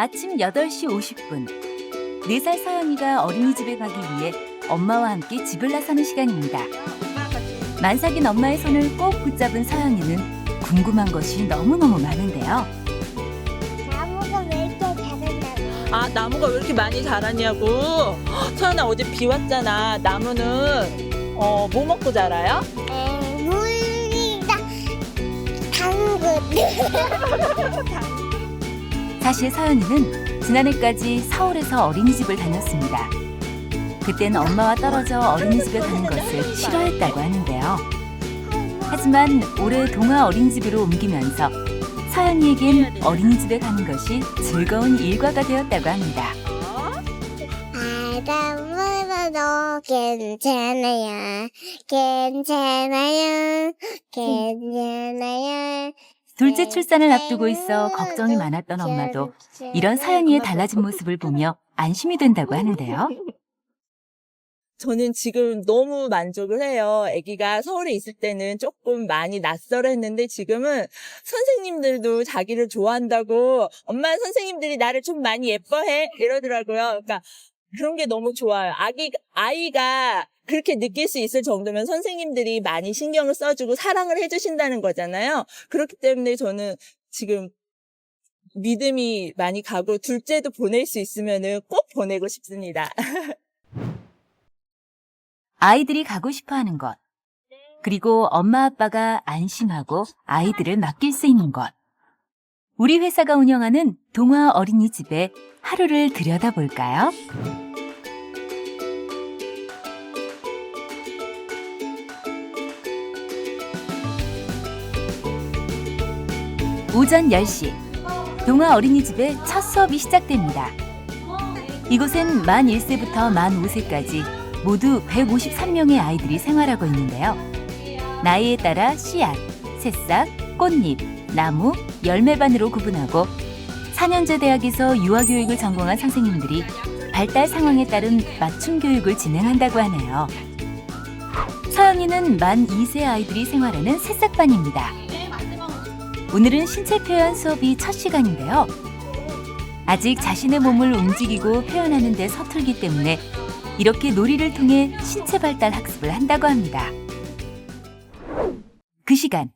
아침 8시 50분. 4살 서연이가 어린이집에 가기 위해 엄마와 함께 집을 나서는 시간입니다. 만삭인 엄마의 손을 꼭 붙잡은 서연이는 궁금한 것이 너무너무 많은데요. 나무가 왜 이렇게 자란다고? 아 나무가 왜 이렇게 많이 자랐냐고 헉, 서연아 어제 비 왔잖아 나무는 어 뭐 먹고 자라요? 에, 물이다. 당근. 사실 서연이는 지난해까지 서울에서 어린이집을 다녔습니다. 그땐 엄마와 떨어져 어린이집에 가는 것을 싫어했다고 하는데요. 하지만 올해 동화 어린이집으로 옮기면서 서연이에겐 어린이집에 가는 것이 즐거운 일과가 되었다고 합니다. 바람으로도 괜찮아요. 괜찮아요. 괜찮아요. 둘째 출산을 앞두고 있어 걱정이 많았던 엄마도 이런 서연이의 달라진 모습을 보며 안심이 된다고 하는데요. 저는 지금 너무 만족을 해요. 아기가 서울에 있을 때는 조금 많이 낯설었는데 지금은 선생님들도 자기를 좋아한다고 엄마 선생님들이 나를 좀 많이 예뻐해 이러더라고요. 그러니까 그런 게 너무 좋아요. 아기 아이가 그렇게 느낄 수 있을 정도면 선생님들이 많이 신경을 써주고 사랑을 해주신다는 거잖아요. 그렇기 때문에 저는 지금 믿음이 많이 가고 둘째도 보낼 수 있으면은 꼭 보내고 싶습니다. 아이들이 가고 싶어 하는 것. 그리고 엄마 아빠가 안심하고 아이들을 맡길 수 있는 것. 우리 회사가 운영하는 동화 어린이집에 하루를 들여다볼까요? 오전 10시 동화 어린이집의 첫 수업이 시작됩니다. 이곳엔 만 1세부터 만 5세까지 모두 153명의 아이들이 생활하고 있는데요. 나이에 따라 씨앗, 새싹, 꽃잎, 나무, 열매반으로 구분하고 4년제 대학에서 유아교육을 전공한 선생님들이 발달 상황에 따른 맞춤 교육을 진행한다고 하네요. 서영이는 만 2세 아이들이 생활하는 새싹반입니다. 오늘은 신체 표현 수업이 첫 시간인데요. 아직 자신의 몸을 움직이고 표현하는 데 서툴기 때문에 이렇게 놀이를 통해 신체 발달 학습을 한다고 합니다. 그 시간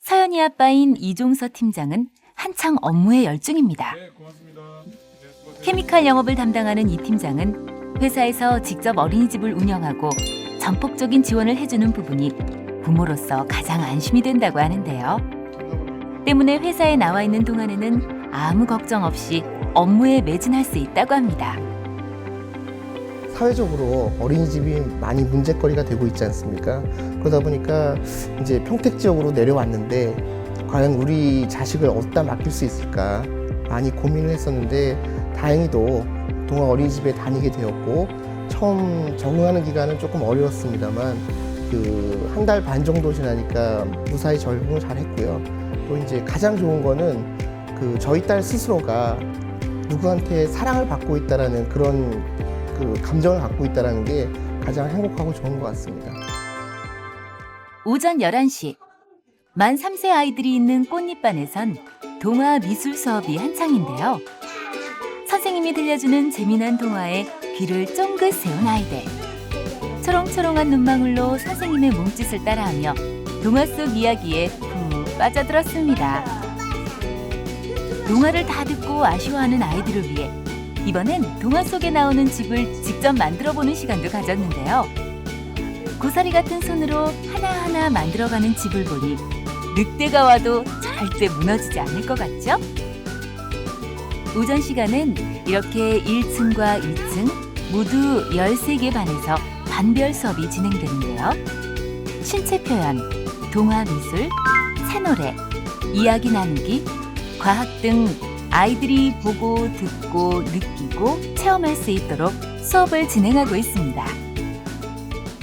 서연이 아빠인 이종서 팀장은 한창 업무에 열중입니다. 네, 고맙습니다. 네. 케미칼 영업을 담당하는 이 팀장은 회사에서 직접 어린이집을 운영하고 전폭적인 지원을 해주는 부분이 부모로서 가장 안심이 된다고 하는데요. 때문에 회사에 나와 있는 동안에는 아무 걱정 없이 업무에 매진할 수 있다고 합니다. 사회적으로 어린이집이 많이 문제거리가 되고 있지 않습니까? 그러다 보니까 이제 평택 지역으로 내려왔는데 과연 우리 자식을 어디다 맡길 수 있을까 많이 고민을 했었는데 다행히도 동화 어린이집에 다니게 되었고 처음 적응하는 기간은 조금 어려웠습니다만 그 한 달 반 정도 지나니까 무사히 적응을 잘 했고요. 또 이제 가장 좋은 거는 그 저희 딸 스스로가 누구한테 사랑을 받고 있다라는 그런 그 감정을 갖고 있다는 게 가장 행복하고 좋은 것 같습니다. 오전 11시 만 3세 아이들이 있는 꽃잎반에선 동화 미술 수업이 한창인데요. 선생님이 들려주는 재미난 동화에 귀를 쫑긋 세운 아이들. 초롱초롱한 눈망울로 선생님의 몸짓을 따라하며 동화 속 이야기에 푹 빠져들었습니다. 동화를 다 듣고 아쉬워하는 아이들을 위해 이번엔 동화 속에 나오는 집을 직접 만들어 보는 시간도 가졌는데요. 고사리 같은 손으로 하나하나 만들어가는 집을 보니 늑대가 와도 절대 무너지지 않을 것 같죠? 오전 시간은 이렇게 1층과 2층 모두 13개 반에서 반별 수업이 진행되는데요. 신체 표현, 동화 미술, 새노래, 이야기 나누기, 과학 등 아이들이 보고 듣고 느끼고 체험할 수 있도록 수업을 진행하고 있습니다.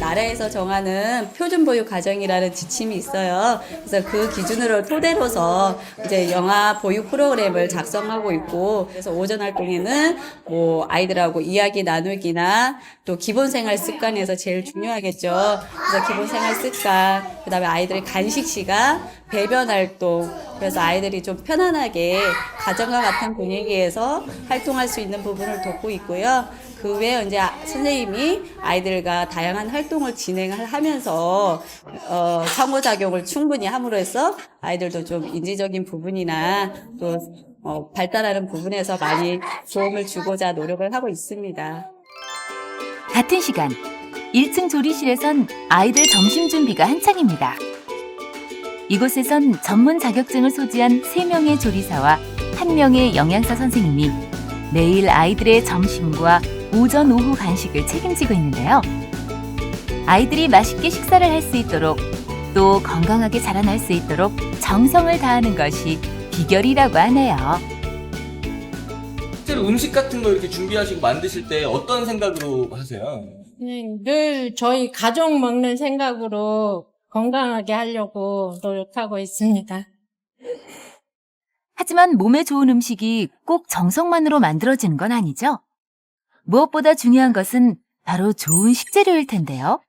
나라에서 정하는 표준 보육 과정이라는 지침이 있어요. 그래서 그 기준으로 토대로서 이제 영아 보육 프로그램을 작성하고 있고 그래서 오전 활동에는 뭐 아이들하고 이야기 나누기나 또 기본 생활 습관에서 제일 중요하겠죠. 그래서 기본 생활 습관, 그 다음에 아이들의 간식 시간, 배변 활동. 그래서 아이들이 좀 편안하게 가정과 같은 분위기에서 활동할 수 있는 부분을 돕고 있고요. 그 외에 이제 아- 선생님이 아이들과 다양한 활동을 진행을 하면서 어, 상호작용을 충분히 함으로써 아이들도 좀 인지적인 부분이나 또 어, 발달하는 부분에서 많이 도움을 주고자 노력을 하고 있습니다. 같은 시간 1층 조리실에선 아이들 점심 준비가 한창입니다. 이곳에선 전문 자격증을 소지한 3명의 조리사와 1명의 영양사 선생님이 매일 아이들의 점심과 오전 오후 간식을 책임지고 있는데요. 아이들이 맛있게 식사를 할 수 있도록 또 건강하게 자라날 수 있도록 정성을 다하는 것이 비결이라고 하네요. 실제로 음식 같은 거 이렇게 준비하시고 만드실 때 어떤 생각으로 하세요? 네, 늘 저희 가족 먹는 생각으로 건강하게 하려고 노력하고 있습니다. 하지만 몸에 좋은 음식이 꼭 정성만으로 만들어지는 건 아니죠. 무엇보다 중요한 것은 바로 좋은 식재료일 텐데요.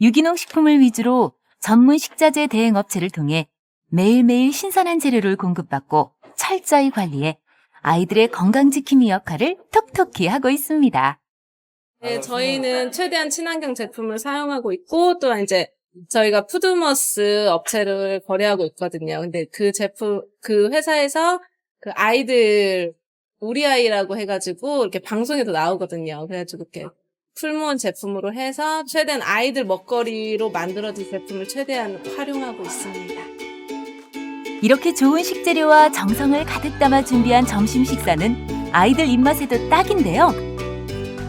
유기농 식품을 위주로 전문 식자재 대행 업체를 통해 매일매일 신선한 재료를 공급받고 철저히 관리해 아이들의 건강 지킴이 역할을 톡톡히 하고 있습니다. 네, 저희는 최대한 친환경 제품을 사용하고 있고 또 이제 저희가 푸드머스 업체를 거래하고 있거든요. 근데 그 제품 그 회사에서 그 아이들 우리 아이라고 해가지고 이렇게 방송에도 나오거든요. 그래가지고 이렇게 풀무원 제품으로 해서 최대한 아이들 먹거리로 만들어진 제품을 최대한 활용하고 있습니다. 이렇게 좋은 식재료와 정성을 가득 담아 준비한 점심 식사는 아이들 입맛에도 딱인데요.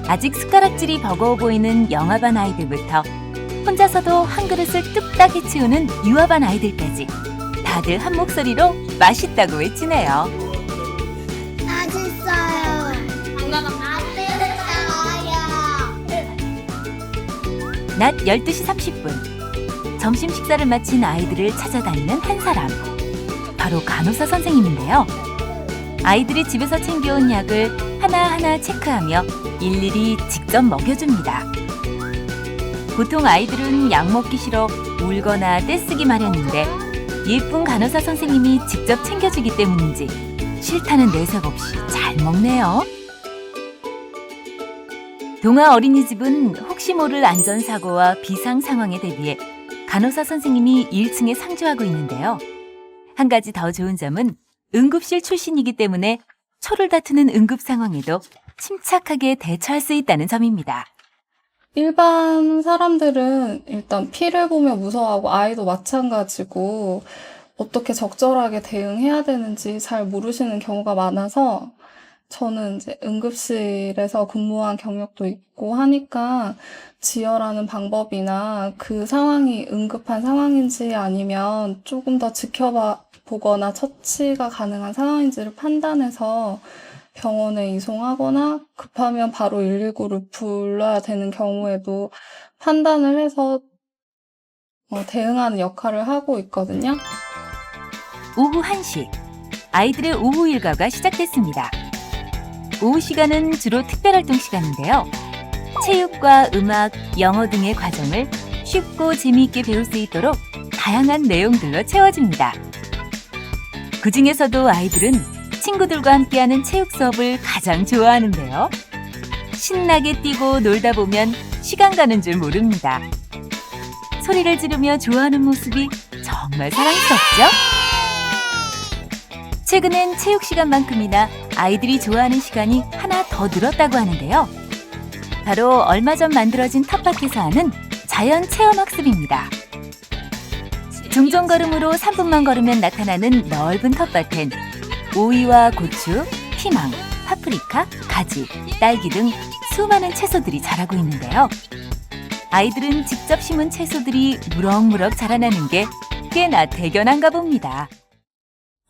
아직 숟가락질이 버거워 보이는 영아반 아이들부터 혼자서도 한 그릇을 뚝딱 해치우는 유아반 아이들까지 다들 한 목소리로 맛있다고 외치네요. 맛있어요. 맛있어요. 낮 12시 30분. 점심 식사를 마친 아이들을 찾아다니는 한 사람. 바로 간호사 선생님인데요. 아이들이 집에서 챙겨온 약을 하나하나 체크하며 일일이 직접 먹여줍니다. 보통 아이들은 약 먹기 싫어 울거나 떼쓰기 마련인데 예쁜 간호사 선생님이 직접 챙겨주기 때문인지 싫다는 내색 없이 잘 먹네요. 동아 어린이집은 혹시 모를 안전사고와 비상 상황에 대비해 간호사 선생님이 1층에 상주하고 있는데요. 한 가지 더 좋은 점은 응급실 출신이기 때문에 초를 다투는 응급 상황에도 침착하게 대처할 수 있다는 점입니다. 일반 사람들은 일단 피를 보며 무서워하고 아이도 마찬가지고 어떻게 적절하게 대응해야 되는지 잘 모르시는 경우가 많아서 저는 이제 응급실에서 근무한 경력도 있고 하니까 지혈하는 방법이나 그 상황이 응급한 상황인지 아니면 조금 더 지켜봐 보거나 처치가 가능한 상황인지를 판단해서 병원에 이송하거나 급하면 바로 119를 불러야 되는 경우에도 판단을 해서 어, 대응하는 역할을 하고 있거든요. 오후 1시. 아이들의 오후 일과가 시작됐습니다. 오후 시간은 주로 특별 활동 시간인데요. 체육과 음악, 영어 등의 과정을 쉽고 재미있게 배울 수 있도록 다양한 내용들로 채워집니다. 그 중에서도 아이들은 친구들과 함께하는 체육 수업을 가장 좋아하는데요. 신나게 뛰고 놀다 보면 시간 가는 줄 모릅니다. 소리를 지르며 좋아하는 모습이 정말 사랑스럽죠? 최근엔 체육 시간만큼이나 아이들이 좋아하는 시간이 하나 더 늘었다고 하는데요. 바로 얼마 전 만들어진 텃밭에서 하는 자연 체험 학습입니다. 종종 걸음으로 3분만 걸으면 나타나는 넓은 텃밭엔 오이와 고추, 피망, 파프리카, 가지, 딸기 등 수많은 채소들이 자라고 있는데요. 아이들은 직접 심은 채소들이 무럭무럭 자라나는 게 꽤나 대견한가 봅니다.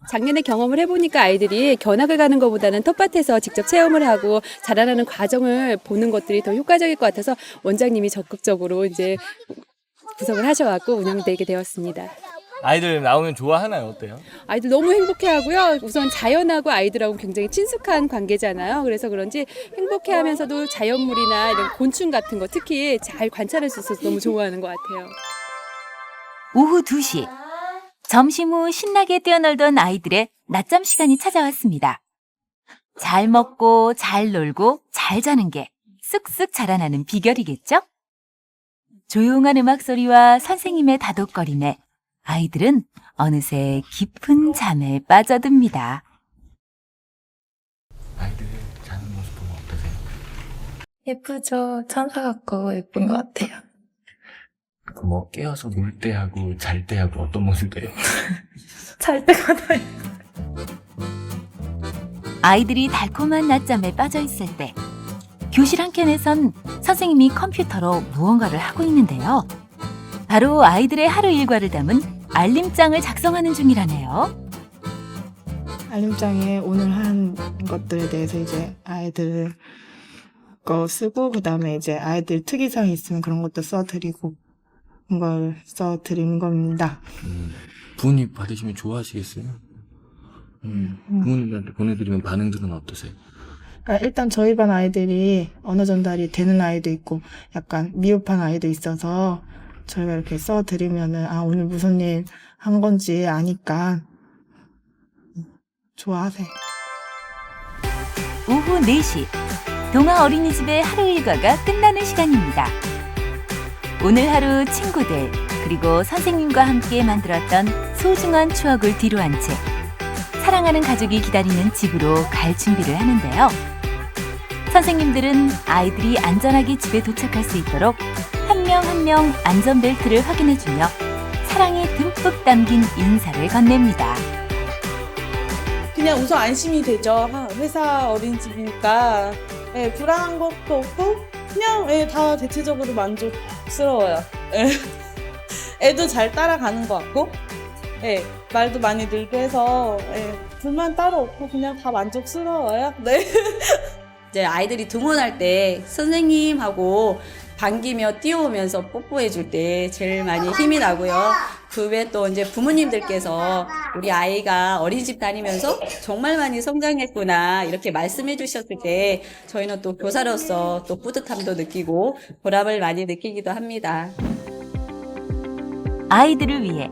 작년에 경험을 해보니까 아이들이 견학을 가는 것보다는 텃밭에서 직접 체험을 하고 자라나는 과정을 보는 것들이 더 효과적일 것 같아서 원장님이 적극적으로 이제 구성을 하셔갖고 운영되게 되었습니다. 아이들 나오면 좋아하나요? 어때요? 아이들 너무 행복해하고요. 우선 자연하고 아이들하고 굉장히 친숙한 관계잖아요. 그래서 그런지 행복해하면서도 자연물이나 이런 곤충 같은 거 특히 잘 관찰할 수 있어서 너무 좋아하는 것 같아요. 오후 2시. 점심 후 신나게 뛰어놀던 아이들의 낮잠 시간이 찾아왔습니다. 잘 먹고 잘 놀고 잘 자는 게 쓱쓱 자라나는 비결이겠죠? 조용한 음악 소리와 선생님의 다독거림에 아이들은 어느새 깊은 잠에 빠져듭니다. 아이들 자는 모습 보면 어떠세요? 예쁘죠? 천사 같고 예쁜 것 같아요. 뭐 깨어서 놀 때 하고 잘 때 하고 어떤 모습이에요? 잘 때마다 아이들이 달콤한 낮잠에 빠져 있을 때 교실 한켠에선 선생님이 컴퓨터로 무언가를 하고 있는데요. 바로 아이들의 하루 일과를 담은 알림장을 작성하는 중이라네요. 알림장에 오늘 한 것들에 대해서 이제 아이들 거 쓰고 그다음에 이제 아이들 특이사항 있으면 그런 것도 써드리고 그런 걸 써드리는 겁니다. 음, 부모님 받으시면 좋아하시겠어요? 음, 부모님들한테 보내드리면 반응들은 어떠세요? 아, 일단 저희 반 아이들이 언어 전달이 되는 아이도 있고 약간 미흡한 아이도 있어서 저희가 이렇게 써드리면은 아 오늘 무슨 일 한 건지 아니까 좋아하세요. 오후 4시 동아 어린이집의 하루 일과가 끝나는 시간입니다. 오늘 하루 친구들 그리고 선생님과 함께 만들었던 소중한 추억을 뒤로 한 채 사랑하는 가족이 기다리는 집으로 갈 준비를 하는데요. 선생님들은 아이들이 안전하게 집에 도착할 수 있도록 한명 한 명 안전벨트를 확인해주며 사랑이 듬뿍 담긴 인사를 건넵니다. 그냥 우선 안심이 되죠. 하, 회사 어린이집이니까 예, 불안한 것도 없고 그냥 예, 다 대체적으로 만족스러워요. 예. 애도 잘 따라가는 것 같고 예, 말도 많이 늘고 해서 예, 불만 따로 없고 그냥 다 만족스러워요. 네. 이제 아이들이 등원할 때 선생님하고 반기며 뛰어오면서 뽀뽀해 줄 때 제일 많이 힘이 나고요. 그 외에 또 이제 부모님들께서 우리 아이가 어린이집 다니면서 정말 많이 성장했구나 이렇게 말씀해 주셨을 때 저희는 또 교사로서 또 뿌듯함도 느끼고 보람을 많이 느끼기도 합니다. 아이들을 위해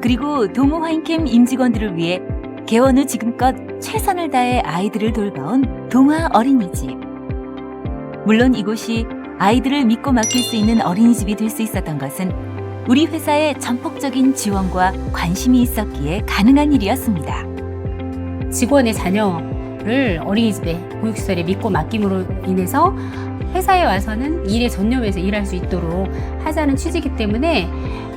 그리고 동호 화인캠 임직원들을 위해 개원 후 지금껏 최선을 다해 아이들을 돌봐온 동화 어린이집. 물론 이곳이 아이들을 믿고 맡길 수 있는 어린이집이 될 수 있었던 것은 우리 회사의 전폭적인 지원과 관심이 있었기에 가능한 일이었습니다. 직원의 자녀를 어린이집에 보육시설에 믿고 맡김으로 인해서 회사에 와서는 일에 전념해서 일할 수 있도록 하자는 취지이기 때문에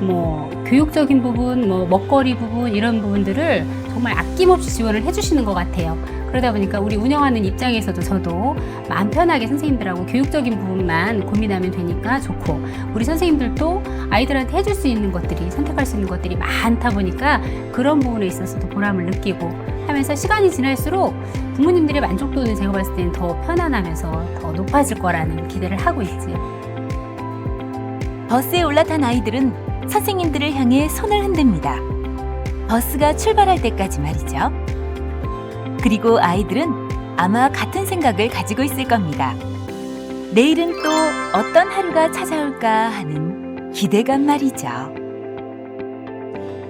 뭐 교육적인 부분, 뭐 먹거리 부분 이런 부분들을 정말 아낌없이 지원을 해주시는 것 같아요. 그러다 보니까 우리 운영하는 입장에서도 저도 마음 편하게 선생님들하고 교육적인 부분만 고민하면 되니까 좋고 우리 선생님들도 아이들한테 해줄 수 있는 것들이 선택할 수 있는 것들이 많다 보니까 그런 부분에 있어서도 보람을 느끼고 하면서 시간이 지날수록 부모님들의 만족도는 제가 봤을 때는 더 편안하면서 더 높아질 거라는 기대를 하고 있지. 버스에 올라탄 아이들은 선생님들을 향해 손을 흔듭니다. 버스가 출발할 때까지 말이죠. 그리고 아이들은 아마 같은 생각을 가지고 있을 겁니다. 내일은 또 어떤 하루가 찾아올까 하는 기대감 말이죠.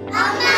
엄마